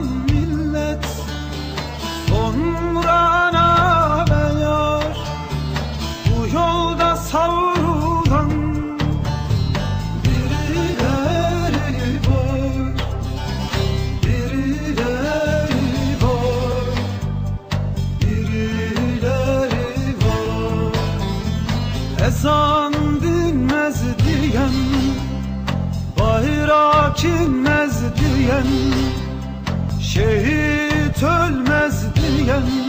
millet Sonra ana ve Bu yolda savrulan Birileri var. Birileri var. Birileri var. Ezan dinmez diyen Bayrak inmez diyen Şehit ölmez diyen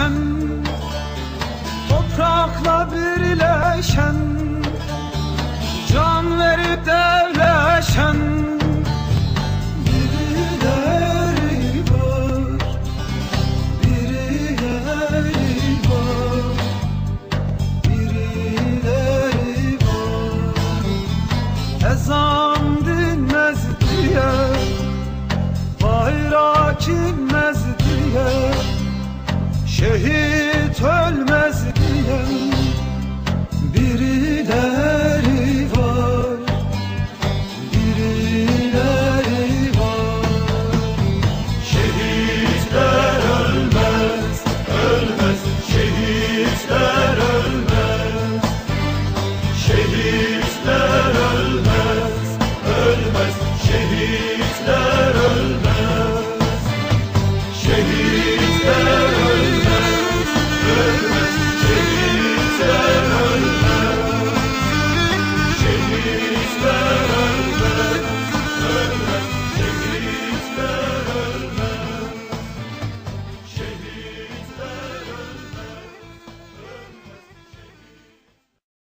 dertleşen Toprakla birleşen Can verip devleşen It's the